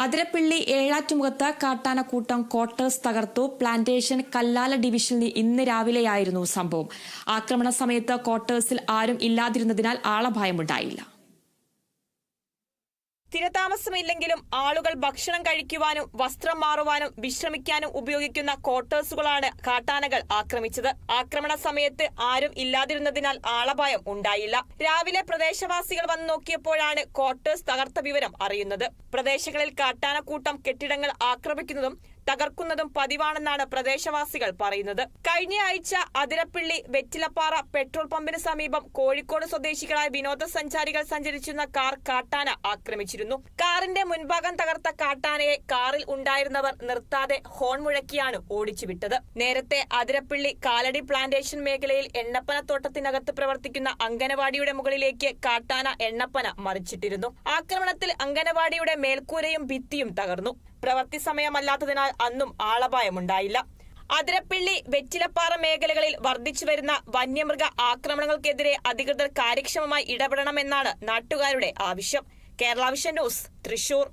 അതിരപ്പിള്ളി ഏഴാറ്റുമുഖത്ത് കാട്ടാനക്കൂട്ടം ക്വാർട്ടേഴ്സ് തകർത്തു. പ്ലാന്റേഷൻ കല്ലാല ഡിവിഷനിൽ ഇന്ന് രാവിലെയായിരുന്നു സംഭവം. ആക്രമണ സമയത്ത് ക്വാർട്ടേഴ്സിൽ ആരും ഇല്ലാതിരുന്നതിനാൽ ആളഭയമുണ്ടായില്ല സ്ഥിരതാമസമില്ലെങ്കിലും ആളുകൾ ഭക്ഷണം കഴിക്കുവാനും വസ്ത്രം മാറുവാനും വിശ്രമിക്കാനും ഉപയോഗിക്കുന്ന ക്വാർട്ടേഴ്സുകളാണ് കാട്ടാനകൾ ആക്രമിച്ചത്. ആക്രമണ സമയത്ത് ആരും ഇല്ലാതിരുന്നതിനാൽ ആളപായം ഉണ്ടായില്ല. രാവിലെ പ്രദേശവാസികൾ വന്നു നോക്കിയപ്പോഴാണ് ക്വാർട്ടേഴ്സ് തകർത്ത വിവരം അറിയുന്നത്. പ്രദേശങ്ങളിൽ കാട്ടാനക്കൂട്ടം കെട്ടിടങ്ങൾ ആക്രമിക്കുന്നതും തകർക്കുന്നതും പതിവാണെന്നാണ് പ്രദേശവാസികൾ പറയുന്നത്. കഴിഞ്ഞ ആഴ്ച അതിരപ്പിള്ളി വെറ്റിലപ്പാറ പെട്രോൾ പമ്പിന് സമീപം കോഴിക്കോട് സ്വദേശികളായ വിനോദസഞ്ചാരികൾ സഞ്ചരിച്ചിരുന്ന കാർ കാട്ടാന ആക്രമിച്ചിരുന്നു. കാറിന്റെ മുൻഭാഗം തകർത്ത കാട്ടാനയെ കാറിൽ ഉണ്ടായിരുന്നവർ നിർത്താതെ ഹോൺ മുഴക്കിയാണ് ഓടിച്ചുവിട്ടത്. നേരത്തെ അതിരപ്പിള്ളി കാലടി പ്ലാന്റേഷൻ മേഖലയിൽ എണ്ണപ്പനത്തോട്ടത്തിനകത്ത് പ്രവർത്തിക്കുന്ന അങ്കനവാടിയുടെ മുകളിലേക്ക് കാട്ടാന എണ്ണപ്പന മറിച്ചിട്ടിരുന്നു. ആക്രമണത്തിൽ അങ്കനവാടിയുടെ മേൽക്കൂരയും ഭിത്തിയും തകർന്നു. പ്രവൃത്തി സമയമല്ലാത്തതിനാൽ അന്നും ആളപായമുണ്ടായില്ല. അതിരപ്പിള്ളി വെറ്റിലപ്പാറ മേഖലകളിൽ വർദ്ധിച്ചു വരുന്ന വന്യമൃഗ ആക്രമണങ്ങൾക്കെതിരെ അധികൃതർ കാര്യക്ഷമമായി ഇടപെടണമെന്നാണ് നാട്ടുകാരുടെ ആവശ്യം. Kerala vision news Thrissur.